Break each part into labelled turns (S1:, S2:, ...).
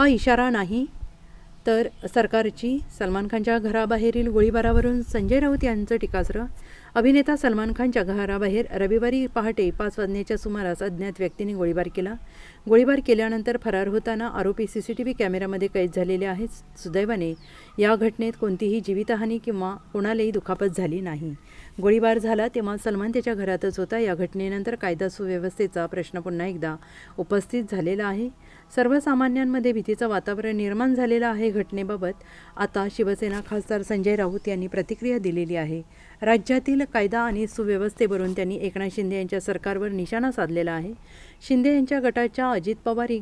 S1: हा इशारा नाही तर सरकारची सलमान खानच्या घराबाहेरील गोळीबारावरून संजय राऊत यांचं टीकास्त्र अभिनेता सलमान खानच्या घराबाहेर रविवारी पहाटे पाच वाजण्याच्या सुमारास अज्ञात व्यक्तीने गोळीबार केला. गोळीबार केल्यानंतर फरार होताना आरोपी सी सी टी व्ही कॅमेऱ्यामध्ये कैद झालेले आहेत. सुदैवाने या घटनेत कोणतीही जीवितहानी किंवा कोणालाही दुखापत झाली नाही. गोळीबार झाला तेव्हा सलमान त्याच्या घरातच होता. या घटनेनंतर कायदा सुव्यवस्थेचा प्रश्न पुन्हा एकदा उपस्थित झालेला आहे. सर्वसामान्यांमध्ये भीतीचं वातावरण निर्माण झालेलं आहे घटनेबाबत. आता शिवसेना खासदार संजय राऊत यांनी प्रतिक्रिया दिलेली आहे. राज्यातील कायदा आणि सुव्यवस्थेवरून त्यांनी एकनाथ शिंदे यांच्या सरकारवर निशाणा साधलेला आहे. शिंदे यांच्या गटाच्या अजित पवार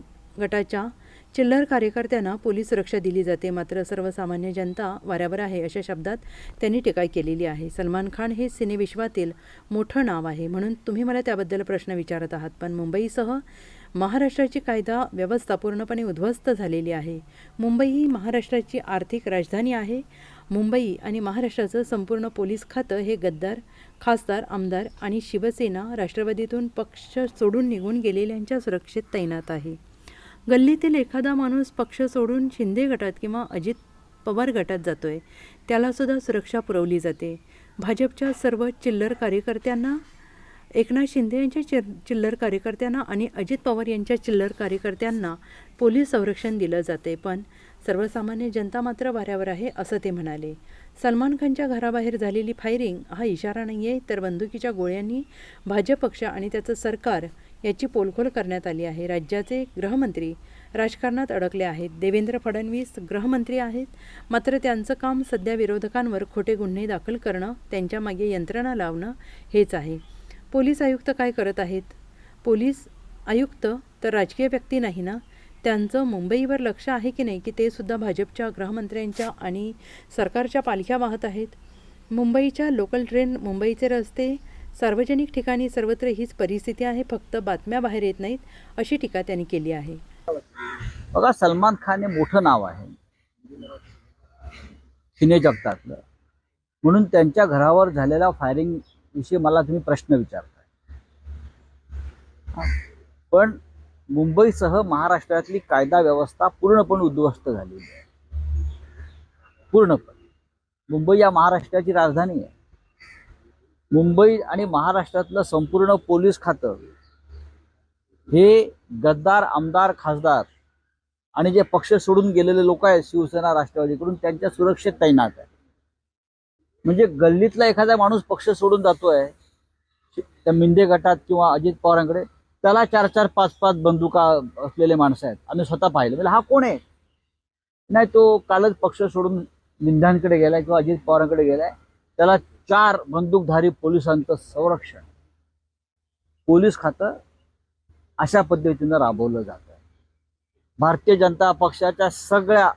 S1: गटाच्या चिल्लर कार्यकर्त्यांना पोलीस सुरक्षा दिली जाते. मात्र सर्वसामान्य जनता वाऱ्यावर आहे अशा शब्दात त्यांनी टीका केलेली आहे. सलमान खान हे सिनेविश्वातील मोठं नाव आहे. म्हणून तुम्ही मला त्याबद्दल प्रश्न विचारत आहात. पण मुंबईसह महाराष्ट्राची कायदा व्यवस्था पूर्णपणे उद्ध्वस्त झालेली आहे. मुंबई ही महाराष्ट्राची आर्थिक राजधानी आहे. मुंबई आणि महाराष्ट्राचं संपूर्ण पोलीस खातं हे गद्दार खासदार आमदार आणि शिवसेना राष्ट्रवादीतून पक्ष सोडून निघून गेलेल्यांच्या सुरक्षेत तैनात आहे. गल्लीतील एखादा माणूस पक्ष सोडून शिंदे गटात किंवा अजित पवार गटात जातोय त्यालासुद्धा सुरक्षा पुरवली जाते. भाजपच्या सर्व चिल्लर कार्यकर्त्यांना एकनाथ शिंदे यांच्या चिर चिल्लर कार्यकर्त्यांना आणि अजित पवार यांच्या चिल्लर कार्यकर्त्यांना पोलीस संरक्षण दिलं जाते. पण सर्वसामान्य जनता मात्र वाऱ्यावर आहे असं ते म्हणाले. सलमान खानच्या घराबाहेर झालेली फायरिंग हा इशारा नाही आहे तर बंदुकीच्या गोळ्यांनी भाजप पक्ष आणि त्याचं सरकार याची पोलखोल करण्यात आली आहे. राज्याचे गृहमंत्री राजकारणात अडकले आहेत. देवेंद्र फडणवीस गृहमंत्री आहेत. मात्र त्यांचं काम सध्या विरोधकांवर खोटे गुन्हे दाखल करणं त्यांच्यामागे यंत्रणा लावणं हेच आहे. पोलीस आयुक्त काय करत आहेत? पोलीस आयुक्त तर राजकीय व्यक्ती नाही ना? त्यांचं मुंबईवर लक्ष आहे की नाही की ते सुद्धा भाजपच्या गृहमंत्र्यांच्या आणि सरकारच्या पालख्या वाहत आहेत? मुंबईच्या लोकल ट्रेन मुंबईचे रस्ते सार्वजनिक ठिकाणी सर्वत्र हीच परिस्थिती आहे फक्त बातम्या बाहेर येत नाहीत अशी टीका त्यांनी केली आहे.
S2: बघा सलमान खान हे मोठं नाव आहे. सिने जगतातलं. म्हणून त्यांच्या घरावर झालेला फायरिंग विषयी मला तुम्ही प्रश्न विचारताय. पण मुंबईसह महाराष्ट्रातली कायदा व्यवस्था पूर्णपणे उद्ध्वस्त झालेली आहे. पूर्णपणे. मुंबई या महाराष्ट्राची राजधानी आहे. मुंबई आणि महाराष्ट्रातलं संपूर्ण पोलीस खातं हे गद्दार आमदार खासदार आणि जे पक्ष सोडून गेलेले लोक आहेत शिवसेना राष्ट्रवादीकडून त्यांच्या सुरक्षेत तैनात आहे म्हणजे गल्लीतला एखादा माणूस पक्ष सोडून जातोय त्या मिंदे गटात किंवा अजित पवारांकडे त्याला चार चार पाच पाच बंदुका असलेले माणसं आहेत. आम्ही स्वतः पाहिलं. म्हणजे हा कोण आहे? नाही तो कालच पक्ष सोडून मिंधांकडे गेलाय किंवा अजित पवारांकडे गेलाय. त्याला चार बंदूकधारी पोलिसांचं संरक्षण. पोलीस खातं अशा पद्धतीनं राबवलं जात आहे भारतीय जनता पक्षाच्या सगळ्या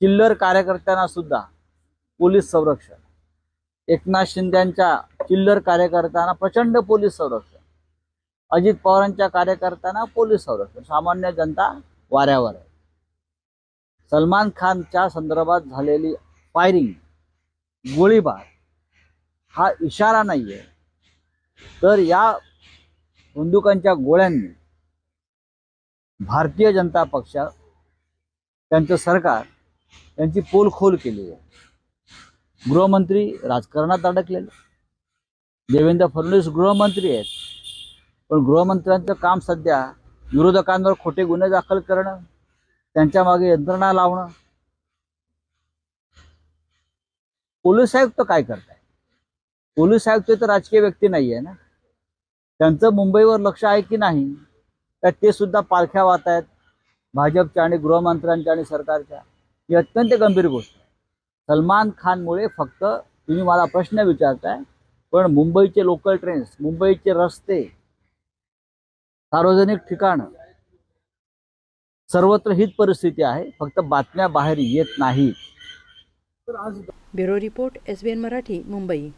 S2: चिल्लर कार्यकर्त्यांना सुद्धा पोलीस संरक्षण एकनाथ शिंद्यांच्या चिल्लर कार्यकर्त्यांना प्रचंड पोलीस संरक्षण अजित पवारांच्या कार्यकर्त्यांना पोलीस संरक्षण सामान्य जनता वाऱ्यावर आहे. सलमान खानच्या संदर्भात झालेली फायरिंग गोळीबार हा इशारा नाहीये. तर या बंदुकांच्या गोळ्यांनी भारतीय जनता पक्ष त्यांचं सरकार त्यांची पोलखोल केली आहे. गृहमंत्री राजकारणात अडकलेले. देवेंद्र फडणवीस गृहमंत्री आहेत. पण गृहमंत्र्यांचं काम सध्या विरोधकांवर खोटे गुन्हे दाखल करणं त्यांच्या मागे यंत्रणा लावणं. पोलीस आयुक्त काय करताय? पोलीस आयुक्त तर राजकीय व्यक्ती नाही आहे ना? त्यांचं मुंबईवर लक्ष आहे की नाही? तर ते सुद्धा पालख्या वाहत आहेत भाजपच्या आणि गृहमंत्र्यांच्या आणि सरकारच्या. ही अत्यंत गंभीर गोष्ट सलमान खानमुळे फक्त तुम्ही मला प्रश्न विचारताय पण मुंबईचे लोकल ट्रेन्स मुंबईचे रस्ते सार्वजनिक ठिकाणं सर्वत्र हीच परिस्थिती आहे फक्त बातम्या बाहेर येत नाही
S1: bureau report S B N Marathi Mumbai.